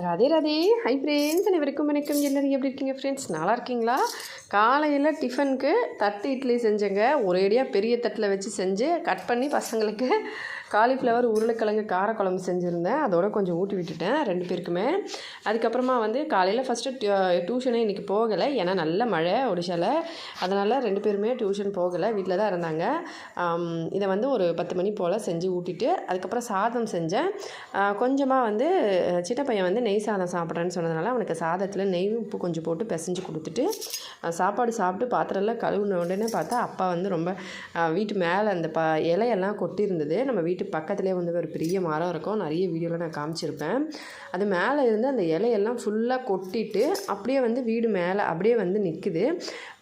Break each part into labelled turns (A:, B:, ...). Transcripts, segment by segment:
A: Radhe Radhe. Hi friends அனைவருக்கும் வணக்கம். எல்லோரும் எப்படி இருக்கீங்க ஃப்ரெண்ட்ஸ் நல்லா இருக்கீங்களா? காலையில் டிஃபனுக்கு தட்டு இட்லி செஞ்சேங்க. ஒரேடியாக பெரிய தட்டில் வச்சு செஞ்சு கட் பண்ணி பசங்களுக்கு காலிஃப்ளவர் உருளைக்கிழங்கு காரக்குழம்பு செஞ்சுருந்தேன். அதோட கொஞ்சம் ஊட்டி விட்டுட்டேன் ரெண்டு பேருக்குமே. அதுக்கப்புறமா வந்து காலையில் ஃபஸ்ட்டு டியூஷனே இன்றைக்கி போகலை. ஏன்னா நல்ல மழை ஒடிஷாவில் அதனால் ரெண்டு பேருமே டியூஷன் போகலை. வீட்டில் தான் இருந்தாங்க. இதை வந்து ஒரு பத்து மணி போல் செஞ்சு ஊட்டிட்டு அதுக்கப்புறம் சாதம் செஞ்சேன். கொஞ்சமாக வந்து சின்ன பையன் வந்து நெய் சாதம் சாப்பிட்றேன்னு சொன்னதுனால அவனுக்கு சாதத்தில் நெய் உப்பு கொஞ்சம் போட்டு பிசைஞ்சு கொடுத்துட்டு சாப்பாடு சாப்பிட்டு பாத்திரம்லாம் கழுவுன உடனே பார்த்தா அப்பா வந்து ரொம்ப வீட்டு மேலே அந்த ப இலையெல்லாம் கொட்டியிருந்தது. நம்ம வீட்டு பக்கத்துலேயே வந்து ஒரு பெரிய மரம் இருக்கும். நிறைய வீடியோவில் நான் காமிச்சிருப்பேன். அது மேலே இருந்து அந்த இலையெல்லாம் ஃபுல்லாக கொட்டிட்டு அப்படியே வந்து வீடு மேலே அப்படியே வந்து நிற்குது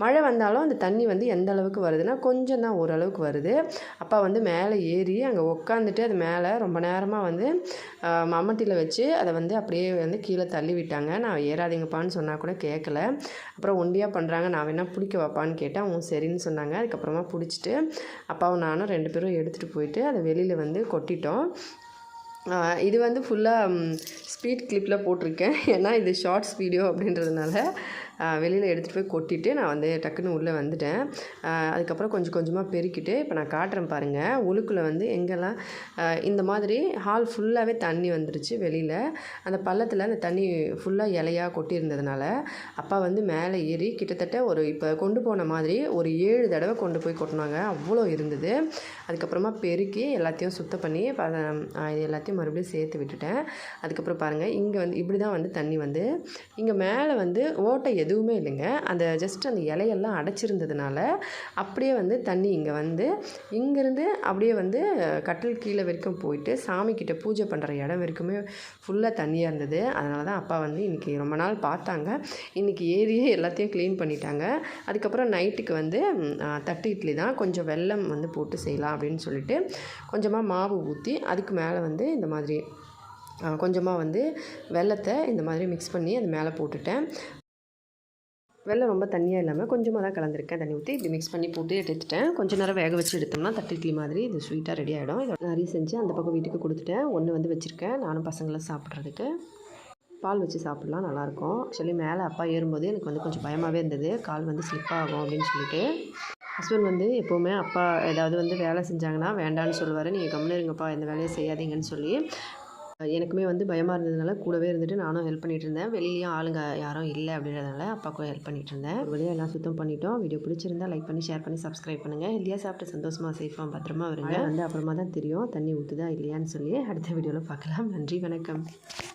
A: மழை வந்தாலும் அந்த தண்ணி வந்து எந்த அளவுக்கு வருதுன்னா கொஞ்சம் தான் ஓரளவுக்கு வருது. அப்பா வந்து மேலே ஏறி அங்கே உட்காந்துட்டு அது மேலே ரொம்ப நேரமாக வந்து மம்மட்டியில் வச்சு அதை வந்து அப்படியே வந்து கீழே தள்ளி விட்டாங்க. நான் ஏறாதீங்கப்பான்னு சொன்னால் கூட கேட்கல அப்புறம் ஒண்டியாக பண்ணுறாங்க நான் வேணால் பிடிக்க வைப்பான்னு கேட்டேன். அவங்க சரின்னு சொன்னாங்க. அதுக்கப்புறமா பிடிச்சிட்டு அப்பாவும் நானும் ரெண்டு பேரும் எடுத்துகிட்டு போயிட்டு அதை வெளியில் வந்து வந்து கொட்டிட்டோம். இது வந்து ஃபுல்லாக ஸ்பீட் கிளிப்பில் போட்டிருக்கேன். ஏன்னா இது ஷார்ட்ஸ் வீடியோ அப்படின்றதுனால. வெளியில் எடுத்துகிட்டு போய் கொட்டிட்டு நான் வந்து டக்குன்னு உள்ளே வந்துட்டேன். அதுக்கப்புறம் கொஞ்சம் கொஞ்சமாக பெருக்கிட்டு இப்போ நான் காட்டுறேன் பாருங்கள் ஒழுக்கில் வந்து எங்கெல்லாம் இந்த மாதிரி ஹால் ஃபுல்லாகவே தண்ணி வந்துருச்சு வெளியில். அந்த பள்ளத்தில் அந்த தண்ணி ஃபுல்லாக இலையாக கொட்டியிருந்ததுனால அப்பா வந்து மேலே ஏறி கிட்டத்தட்ட ஒரு இப்போ கொண்டு போன மாதிரி ஒரு ஏழு தடவை கொண்டு போய் கொட்டினாங்க. அவ்வளோ இருந்தது. அதுக்கப்புறமா பெருக்கி எல்லாத்தையும் சுத்தம் பண்ணி இது எல்லாத்தையும் மறுபடியும் சேர்த்து விட்டுட்டேன். அதுக்கப்புறம் பாருங்கள் இங்கே வந்து இப்படி தான் வந்து தண்ணி வந்து இங்கே மேலே வந்து ஓட்டை எது எதுவுமே இல்லைங்க. அந்த ஜஸ்ட் அந்த இலையெல்லாம் அடைச்சிருந்ததுனால அப்படியே வந்து தண்ணி இங்கே வந்து இங்கேருந்து அப்படியே வந்து கட்டில் கீழே வரைக்கும் போயிட்டு சாமிக்கிட்ட பூஜை பண்ணுற இடம் வரைக்குமே ஃபுல்லாக தண்ணியாக இருந்தது. அதனால தான் அப்பா வந்து இன்றைக்கி ரொம்ப நாள் பார்த்தாங்க. இன்றைக்கி ஏரியே எல்லாத்தையும் க்ளீன் பண்ணிட்டாங்க. அதுக்கப்புறம் நைட்டுக்கு வந்து தட்டு இட்லி தான். கொஞ்சம் வெல்லம் வந்து போட்டு செய்யலாம் அப்படின்னு சொல்லிட்டு கொஞ்சமாக மாவு ஊற்றி அதுக்கு மேலே வந்து இந்த மாதிரி கொஞ்சமாக வந்து வெல்லத்தை இந்த மாதிரி மிக்ஸ் பண்ணி அது மேலே போட்டுட்டேன். வெள்ளம் ரொம்ப தண்ணியாக இல்லாமல் கொஞ்சமாக தான் கலந்துருக்கேன். தண்ணி ஊற்றி இப்படி மிக்ஸ் பண்ணி போட்டு எடுத்துட்டேன். கொஞ்சம் நேரம் வேக வச்சு எடுத்தோம்னா தட்டு இட்லி மாதிரி இது ஸ்வீட்டாக ரெடி ஆகிடும் இதை நிறைய செஞ்சு அந்த பக்கம் வீட்டுக்கு கொடுத்துட்டேன். ஒன்று வந்து வச்சுருக்கேன். நானும் பசங்களை சாப்பிட்றதுக்கு. பால் வச்சு சாப்பிட்லாம் நல்லாயிருக்கும் ஆக்சுவலி மேலே அப்பா ஏறும்போது எனக்கு வந்து கொஞ்சம் பயமாகவே இருந்தது. கால் வந்து ஸ்லிப் ஆகும் அப்படின்னு சொல்லிட்டு. ஹஸ்பண்ட் வந்து எப்போவுமே அப்பா ஏதாவது வந்து வேலை செஞ்சாங்கன்னா வேண்டான்னு சொல்லுவார். நீங்கள் கம்முன்னு இருங்கப்பா இந்த வேலையை செய்யாதீங்கன்னு சொல்லி எனக்குமே வந்து பயமாக இருந்ததுனால கூடவே இருந்துட்டு நானும் ஹெல்ப் பண்ணிட்டு இருந்தேன். வெளியிலயும் ஆளுங்க யாரும் இல்லை அப்படின்றதுனால அப்பாவுக்கும் ஹெல்ப் பண்ணிகிட்டு இருந்தேன். ஒரு வழியாக எல்லாம் சுத்தம் பண்ணிட்டோம். வீடியோ பிடிச்சிருந்தா லைக் பண்ணி ஷேர் பண்ணி சப்ஸ்கிரைப் பண்ணுங்கள் ஹெல்த்தியாக சாப்பிட்டு சந்தோஷமாக சேஃபாக பத்திரமா வருங்க வந்து அப்புறமா தான் தெரியும். தண்ணி ஊற்றுதா இல்லையான்னு சொல்லி அடுத்த வீடியோவில் பார்க்கலாம். நன்றி வணக்கம்.